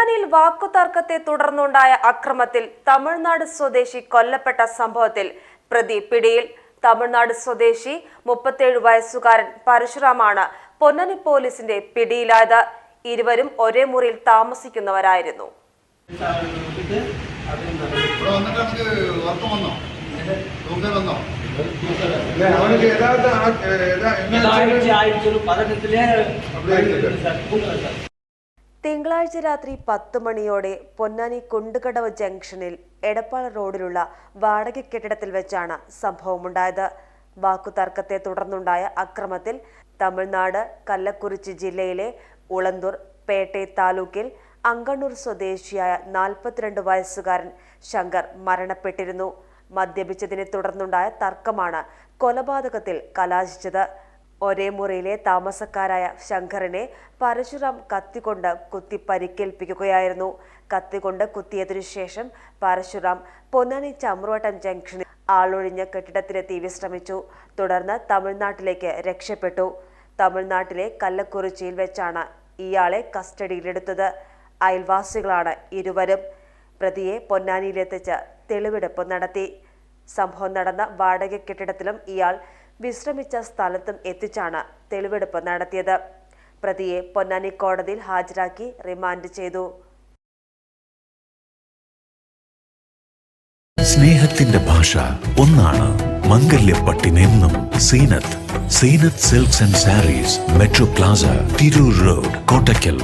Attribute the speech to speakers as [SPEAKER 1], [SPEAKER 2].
[SPEAKER 1] പൊന്നാനിയിൽ വാക്കുതർക്കത്തെ തുടർന്നുണ്ടായ അക്രമത്തിൽ തമിഴ്നാട് സ്വദേശി കൊല്ലപ്പെട്ട സംഭവത്തിൽ പ്രതി പിടിയിൽ. തമിഴ്നാട് സ്വദേശി മുപ്പത്തേഴ് വയസ്സുകാരൻ പരശുറാമാണ് പൊന്നാനി പോലീസിന്റെ പിടിയിലായത്. ഇരുവരും ഒരേ മുറിയിൽ താമസിക്കുന്നവരായിരുന്നു. തിങ്കളാഴ്ച രാത്രി പത്ത് മണിയോടെ പൊന്നാനി കുണ്ടുകടവ് ജംഗ്ഷനിൽ എടപ്പാൾ റോഡിലുള്ള വാടക കെട്ടിടത്തിൽ വെച്ചാണ് സംഭവമുണ്ടായത്. വാക്കുതർക്കത്തെ തുടർന്നുണ്ടായ അക്രമത്തിൽ തമിഴ്നാട് കല്ലക്കുറിച്ചി ജില്ലയിലെ ഉളന്തൂർ പേട്ടെ താലൂക്കിൽ അങ്കണ്ണൂർ സ്വദേശിയായ നാൽപ്പത്തിരണ്ട് വയസ്സുകാരൻ ശങ്കർ മരണപ്പെട്ടിരുന്നു. മദ്യപിച്ചതിനെ തുടർന്നുണ്ടായ തർക്കമാണ് കൊലപാതകത്തിൽ കലാശിച്ചത്. ഒരേ മുറിയിലെ താമസക്കാരായ ശങ്കറിനെ പരശുറാം കത്തിക്കൊണ്ട് കുത്തി പരിക്കേൽപ്പിക്കുകയായിരുന്നു. കത്തികൊണ്ട് കുത്തിയതിനു ശേഷം പരശുറാം പൊന്നാനി ചമ്രുവട്ടം ജംഗ്ഷനിൽ ആളൊഴിഞ്ഞ കെട്ടിടത്തിലെത്തി വിശ്രമിച്ചു. തുടർന്ന് തമിഴ്നാട്ടിലേക്ക് രക്ഷപ്പെട്ടു. തമിഴ്നാട്ടിലെ കല്ലക്കുറിച്ചിയിൽ വെച്ചാണ് ഇയാളെ കസ്റ്റഡിയിലെടുത്തത്. അയൽവാസികളാണ് ഇരുവരും പ്രതിയെ പൊന്നാനിയിലെത്തിച്ച് തെളിവെടുപ്പ് നടത്തി. സംഭവം നടന്ന വാടക കെട്ടിടത്തിലും ഇയാൾ വിശ്രമിച്ച സ്ഥലത്തും എത്തിച്ചാണ് തെളിവെടുപ്പ് നടത്തിയത്. പ്രതിയെ പൊന്നാനി കോടതിയിൽ ഹാജരാക്കി റിമാൻഡ് ചെയ്തു.
[SPEAKER 2] സ്നേഹത്തിന്റെ ഭാഷ ഒന്നാണ് മംഗല്യപ്പട്ടിനെന്നും Seenath. Seenath silks and sarees metro plaza Tirur road Kottakkal.